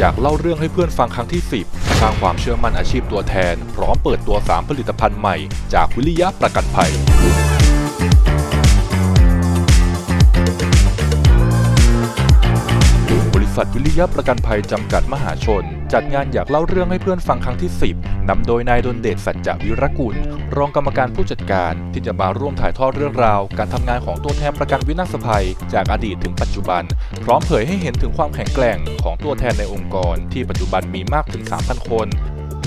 อยากเล่าเรื่องให้เพื่อนฟังครั้งที่ 10 สร้างความเชื่อมั่นอาชีพตัวแทน พร้อมเปิดตัว 3 ผลิตภัณฑ์ใหม่ จากวิริยะประกันภัย บริษัทวิริยะประกันภัยจำกัดมหาชน จัดงานอยากเล่าเรื่องให้เพื่อนฟังครั้งที่ 10 นำโดยนายดนเดชสัจจวิรกุล รองกรรมการผู้จัดการ ที่จะมาร่วมถ่ายทอดเรื่องราว การทำงานของตัวแทนประกันวินาศภัย จากอดีตถึงปัจจุบัน พร้อมเผยให้เห็นถึงความแข็งแกร่งของตัวแทนในองค์กร ที่ปัจจุบันมีมากถึง 3,000 คน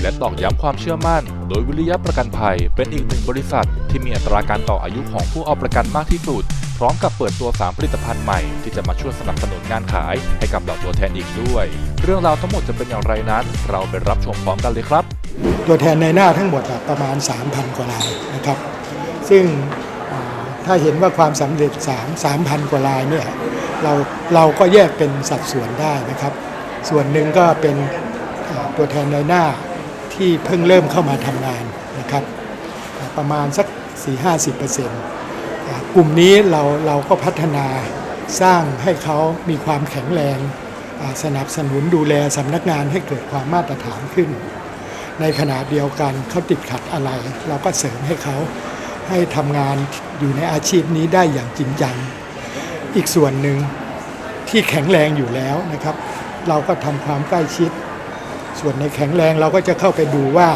และตอกย้ำความเชื่อมั่น โดยวิริยะประกันภัย เป็นอีกหนึ่งบริษัท ที่มีอัตราการต่ออายุของผู้เอาประกันมากที่สุด พร้อมกับเปิดตัว 3 ผลิตภัณฑ์ใหม่ ที่จะมาช่วยสนับสนุนงานขาย ให้กับเหล่าตัวแทนอีกด้วย เรื่องราวทั้งหมดจะเป็นอย่างไรนั้น เราไปรับชมพร้อมกันเลยครับ ตัวแทนในหน้าทั้งหมดประมาณ 3,000 กว่ารายนะครับ ซึ่งถ้าเห็นว่าความสำเร็จ 3 3,000 กว่ารายเนี่ยเราเราก็แยกเป็นสัดส่วนได้นะครับ ส่วนหนึ่งก็เป็นตัวแทนในหน้า ที่เพิ่งเริ่มเข้ามาทำงานนะครับประมาณสัก 4-50%อ่ากลุ่มนี้เราเราก็พัฒนาสร้างให้เขามีความแข็งแรงสนับสนุนดูแลสำนักงานให้เกิดความมาตรฐานขึ้น ในขณะเดียวกันเขาติดขัดอะไร เราก็เสริมให้เขาให้ทำงานอยู่ในอาชีพนี้ได้อย่างจริงจัง อีกส่วนหนึ่งที่แข็งแรงอยู่แล้วนะครับ เราก็ทำความใกล้ชิด ส่วนในแข็งแรงเราก็จะเข้าไปดูว่า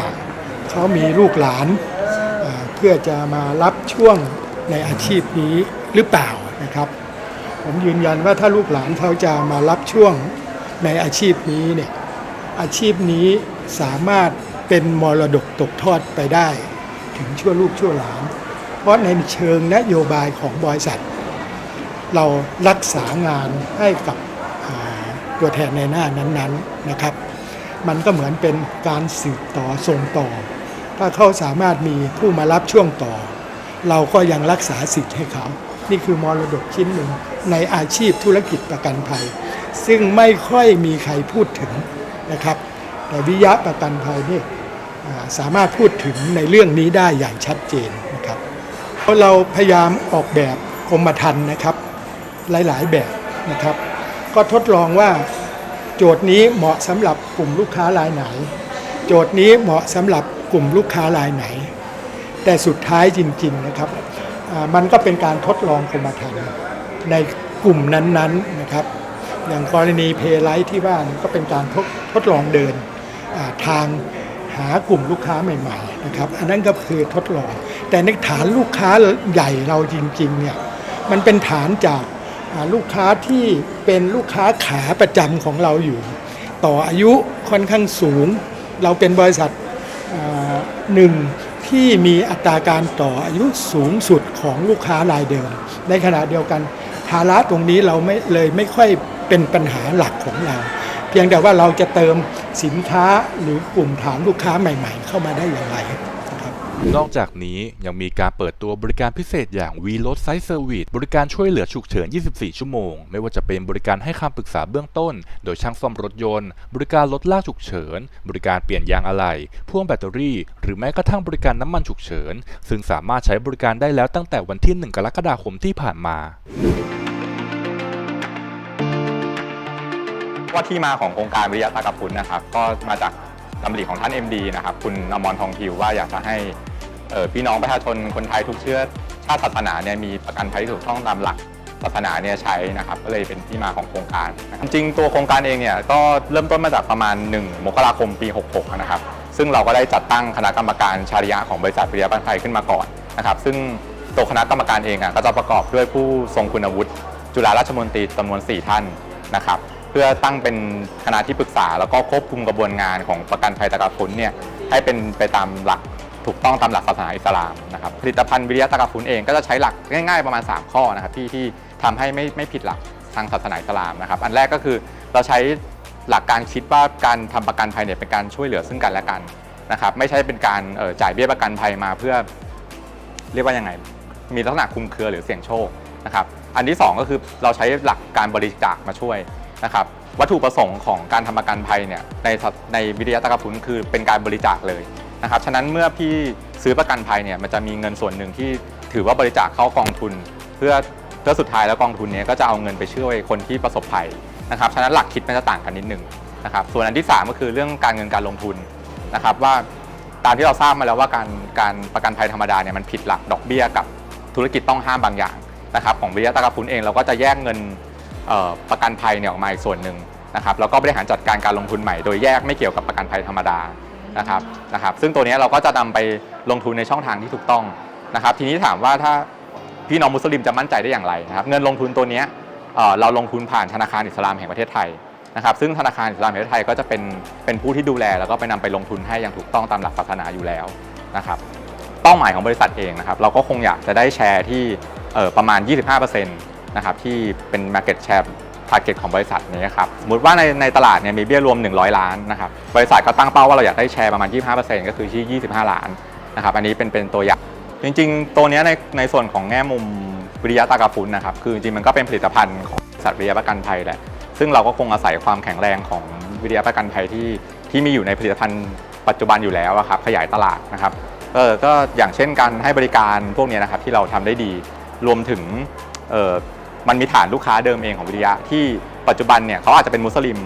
เขามีลูกหลานเพื่อจะมารับช่วงในอาชีพนี้หรือเปล่านะครับ ผมยืนยันว่าถ้าลูกหลานเขาจะมารับช่วงในอาชีพนี้เนี่ยอาชีพนี้สามารถเป็นมรดกตกทอดไปได้ ถึงชั่วลูกชั่วหลาน เพราะในเชิงนโยบายของบริษัท เรารักษางานให้กับตัวแทนในหน้านั้นๆนะครับ มันก็เหมือนเป็นการสืบต่อส่งต่อ ถ้าเขาสามารถมีผู้มารับช่วงต่อ เราก็ยังรักษาสิทธิ์ให้เขา นี่คือมรดกชิ้นหนึ่งในอาชีพธุรกิจประกันภัย ซึ่งไม่ค่อยมีใครพูดถึงนะครับ แต่วิยะประกันภัยนี่สามารถพูดถึงในเรื่องนี้ได้อย่างชัดเจนนะครับเราพยายามออกแบบกรมธรรม์นะครับ หลายๆแบบนะครับ ก็ทดลองว่า โจทย์นี้เหมาะสำหรับกลุ่มลูกค้ารายไหน โจทย์นี้เหมาะสำหรับกลุ่มลูกค้ารายไหน แต่สุดท้ายจริงๆนะครับมันก็เป็นการทดลองกรมธรรม์ในกลุ่มนั้นๆนะครับ อย่างกรณีเพย์ไลท์ที่ว่านก็เป็นการทดทดลองเดินทางหากลุ่มลูกค้าใหม่ๆนะครับอันนั้นก็คือทดลอง แต่ในฐานลูกค้าใหญ่เราจริงๆเนี่ยมันเป็นฐานจาก ลูกค้าที่เป็นลูกค้าขาประจำของเราอยู่ ต่ออายุค่อนข้างสูง เราเป็นบริษัทหนึ่งที่มีอัตราการต่ออายุสูงสุดของลูกค้ารายเดิม ในขณะเดียวกันภาระตรงนี้เราไม่เลยไม่ค่อยเป็นปัญหาหลักของเรา เพียงแต่ว่าเราจะเติมสินค้าหรือกลุ่มฐานลูกค้าใหม่ ๆ เข้ามาได้อย่างไร นอกจากนี้ยังมีการเปิดตัวบริการพิเศษอย่าง v l o a d Site Service บริการช่วยเหลือฉุกเฉิน 24 ชั่วโมง ไม่ว่าจะเป็นบริการให้คำปรึกษาเบื้องต้น โดยช่างซ่อมรถยนต์ บริการรถลากฉุกเฉิน บริการเปลี่ยนยางอะไหล่พ่วงแบตเตอรี่ หรือแม้กระทั่งบริการน้ำมันฉุกเฉิน ซึ่งสามารถใช้บริการได้แล้วตั้งแต่วันที่ 1 กรกฎาคมที่ผ่านมาว่าที่มาของโครงการวิทยาตากบพุนนะครับ ก็มาจากดำริของท่าน MD นะครับ คุณอมรทองทิวว่าอยากจะให้ พี่น้องประชาชนคนไทยทุกเชื้อชาติศาสนาเนี่ยมีประกันภัยที่ถูกต้องตามหลักศาสนาเนี่ยใช้นะครับก็เลยเป็นที่มาของโครงการจริงตัวโครงการเองเนี่ยก็เริ่มต้นมาจากประมาณ 1 มกราคมปี 66 นะครับ ซึ่งเราก็ได้จัดตั้งคณะกรรมการชาริยะของบริษัทวิยาประกันภัยขึ้นมาก่อนนะครับซึ่งตัวคณะกรรมการเองอะก็จะประกอบด้วยผู้ทรงคุณวุฒิจุฬาราชมนตรีจำนวน 4 ท่านนะครับเพื่อตั้งเป็นคณะที่ปรึกษา แล้วก็ควบคุมกระบวนงานของประกันภัยตะกาฟุนเนี่ยให้เป็นไปตามหลัก ถูกต้องตามหลักศาสนาอิสลามนะครับผลิตภัณฑ์วิริยะตะกาฟุนเองก็จะใช้หลักง่ายๆประมาณ 3 ข้อนะครับที่ที่ทำให้ไม่ไม่ผิดหลักทางศาสนาอิสลามนะครับอันแรกก็คือเราใช้หลักการคิดว่าการทำประกันภัยเนี่ยเป็นการช่วยเหลือซึ่งกันและกันนะครับไม่ใช่เป็นการจ่ายเบี้ยประกันภัยมาเพื่อเรียกว่ายังไง มีลักษณะคลุมเครือหรือเสี่ยงโชคนะครับอันที่ 2 ก็คือเราใช้หลักการบริจาคมาช่วยนะครับวัตถุประสงค์ของการทำประกันภัยเนี่ยในในวิทยาตะกพุนคือเป็นการบริจาคเลย นะครับฉะนั้นเมื่อพี่ซื้อประกันภัยเนี่ยมันจะมีเงินส่วนหนึ่งที่ถือว่าบริจาคเข้ากองทุน เพื่อเพื่อสุดท้ายแล้วกองทุนเนี้ก็จะเอาเงินไปช่วยคนที่ประสบภัยนะครับฉะนั้นหลักคิดมันจะต่างกันนิดหนึ่งนะครับส่วนอันที่ 3 ก็คือเรื่องการเงินการลงทุนนะครับว่าตามที่เราทราบมาแล้วว่าการการประกันภัยธรรมดาเนี่ยมันผิดหลักดอกเบี้ยกับธุรกิจต้องห้ามบางอย่างนะครับของวิริยะตากาฟุนเองเราก็จะแยกเงินประกันภัยเนี่ยออกมาอีกส่วนหนึ่งนะครับแล้วก็บริหารจัดการการลงทุนใหม่โดยแยกไม่เกี่ยวกับประกันภัยธรรมดา นะครับนะครับ ซึ่งตัวนี้เราก็จะนำไปลงทุนในช่องทางที่ถูกต้องนะครับ ทีนี้ถามว่าถ้าพี่น้องมุสลิมจะมั่นใจได้อย่างไรนะครับ เงินลงทุนตัวนี้เราลงทุนผ่านธนาคารอิสลามแห่งประเทศไทยนะครับ ซึ่งธนาคารอิสลามแห่งประเทศไทยก็จะเป็นเป็นผู้ที่ดูแล แล้วก็ไปนำไปลงทุนให้อย่างถูกต้องตามหลักศาสนาอยู่แล้วนะครับเป้าหมายของบริษัทเองนะครับ เราก็คงอยากจะได้แชร์ที่เอ่อประมาณ 25%นะครับที่เป็น Market Share Target ของบริษัทนี้ครับสมมติว่าในในตลาดเนี่ยมีเบี้ยรวม 100 ล้านนะครับบริษัทก็ตั้งเป้าว่าเราอยากได้แชร์ประมาณ 25%ก็คือที่ 25 ล้านนะครับอันนี้เป็นเป็นตัวอย่างจริง ๆ ตัวนี้ในในส่วนของแง่มุมวิริยะตากาฟุนนะครับคือจริงมันก็เป็นผลิตภัณฑ์ของบริษัทวิริยะประกันภัยแหละซึ่งเราก็คงอาศัยความแข็งแรงของวิทยาประกันภัยที่ที่มีอยู่ในผลิตภัณฑ์ปัจจุบันอยู่แล้วครับขยายตลาดนะครับเออก็อย่างเช่นการให้บริการพวกเนี้ยนะครับที่เราทำได้ดี รวมถึงเออ มันมีฐานลูกค้าเดิมเองของวิทยาที่ปัจจุบันเนี่ยเขาอาจจะเป็นมุสลิม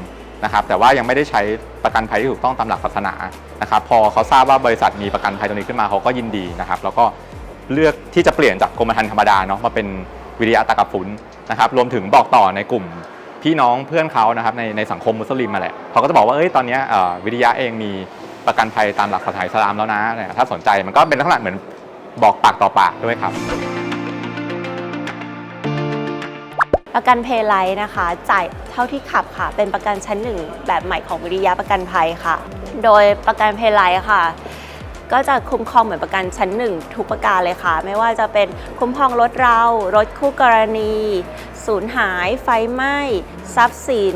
นะครับแต่ว่ายังไม่ได้ใช้ประกันภัยที่ถูกต้องตามหลักศาสนานะครับพอเขาทราบว่าบริษัทมีประกันภัยตรงนี้ขึ้นมาเขาก็ยินดีนะครับแล้วก็เลือกที่จะเปลี่ยนจากกรมธรรม์ธรรมดาเนาะมาเป็นวิทยาตากาฟุนนะครับรวมถึงบอกต่อในกลุ่มพี่น้องเพื่อนเขานะครับในในสังคมมุสลิมมาแหละเขาก็จะบอกว่าเอ้ยตอนเนี้ยวิทยาเองมีประกันภัยตามหลักศาสนาอิสลามแล้วนะถ้าสนใจมันก็เป็นลักษณะเหมือนบอกปากต่อปากด้วยครับ ประกันเพลไลท์นะคะ จ่ายเท่าที่ขับค่ะ เป็นประกันชั้นหนึ่งแบบใหม่ของวิริยะประกันภัยค่ะ โดยประกันเพลไลท์ค่ะ ก็จะคุ้มครองเหมือนประกันชั้นหนึ่งทุกประการเลยค่ะ ไม่ว่าจะเป็นคุ้มครองรถเรา รถคู่กรณี สูญหาย ไฟไหม้ ทรัพย์สิน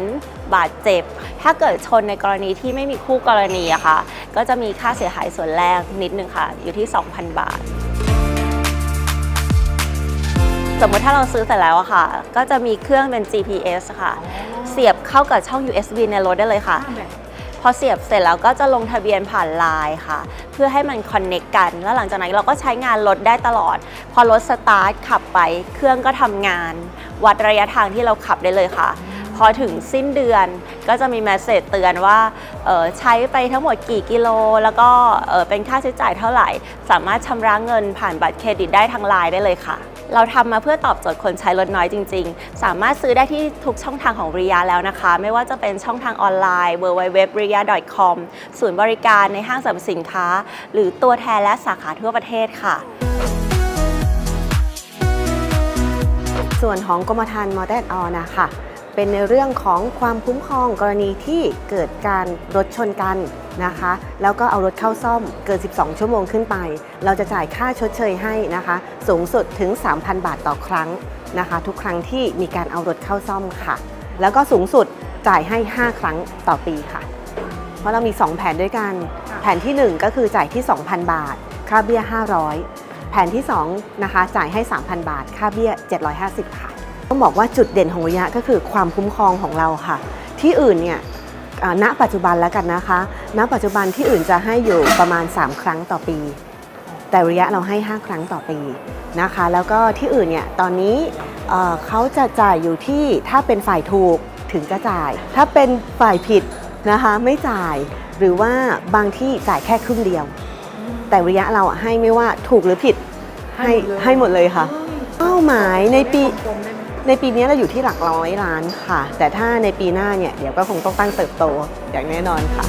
บาดเจ็บ ถ้าเกิดชนในกรณีที่ไม่มีคู่กรณีอะค่ะ ก็จะมีค่าเสียหายส่วนแรกนิดนึงค่ะ อยู่ที่ 2,000 บาท สมมติถ้าเราซื้อเสร็จแล้วอะค่ะ ก็จะมีเครื่องเป็น GPS ค่ะ เสียบเข้ากับช่อง USB ในรถได้เลยค่ะ พอเสียบเสร็จแล้วก็จะลงทะเบียนผ่านไลน์ค่ะ เพื่อให้มันคอนเน็กกัน แล้วหลังจากนั้นเราก็ใช้งานรถได้ตลอด พอรถสตาร์ทขับไป เครื่องก็ทำงาน วัดระยะทางที่เราขับได้เลยค่ะพอถึงสิ้นเดือนก็จะมีแมสเซจเตือนว่าเอ่อใช้ไปทั้งหมดกี่กิโล แล้วก็เอ่อเป็นค่าใช้จ่ายเท่าไหร่ สามารถชำระเงินผ่านบัตรเครดิตได้ทางไลน์ได้เลยค่ะ เราทำมาเพื่อตอบโจทย์คนใช้รถน้อยจริง ๆ สามารถซื้อได้ที่ทุกช่องทางของริยาแล้วนะคะ ไม่ว่าจะเป็นช่องทางออนไลน์ www.riya.com ศูนย์บริการในห้างสรรพสินค้า หรือตัวแทนและสาขาทั่วประเทศค่ะส่วนของกรมธรรม์มอเตอร์ออนะคะ เป็นในเรื่องของความคุ้มครองกรณีที่เกิดการรถชนกันนะคะ แล้วก็เอารถเข้าซ่อมเกิน 12 ชั่วโมงขึ้นไป เราจะจ่ายค่าชดเชยให้นะคะ สูงสุดถึง 3,000 บาทต่อครั้งนะคะ ทุกครั้งที่มีการเอารถเข้าซ่อมค่ะ แล้วก็สูงสุดจ่ายให้ 5 ครั้งต่อปีค่ะ เพราะเรามี 2 แผนด้วยกัน แผนที่ 1 ก็คือจ่ายที่ 2,000 บาท ค่าเบี้ย 500 แผนที่2นะคะจ่ายให้ 3,000 บาท ค่าเบี้ย 750 ค่ะ ต้องบอกว่าจุดเด่นของระยะก็คือความคุ้มครองของเราค่ะ ที่อื่นเนี่ยอ่าณปัจจุบันแล้วกันนะคะ ณปัจจุบันที่อื่นจะให้อยู่ประมาณ 3 ครั้งต่อปี แต่ระยะเราให้ 5 ครั้งต่อปีนะคะ แล้วก็ที่อื่นเนี่ยตอนนี้เอ่อเขาจะจ่ายอยู่ที่ถ้าเป็นฝ่ายถูกถึงจะจ่าย ถ้าเป็นฝ่ายผิดนะคะไม่จ่ายหรือว่าบางที่จ่ายแค่ครึ่งเดียว แต่ระยะเราอะให้ไม่ว่าถูกหรือผิดให้ให้หมดเลยค่ะเป้าหมายในปี ในปีนี้เราอยู่ที่หลักร้อยล้านค่ะ แต่ถ้าในปีหน้าเนี่ยเดี๋ยวก็คงต้องตั้งเติบโตอย่างแน่นอนค่ะ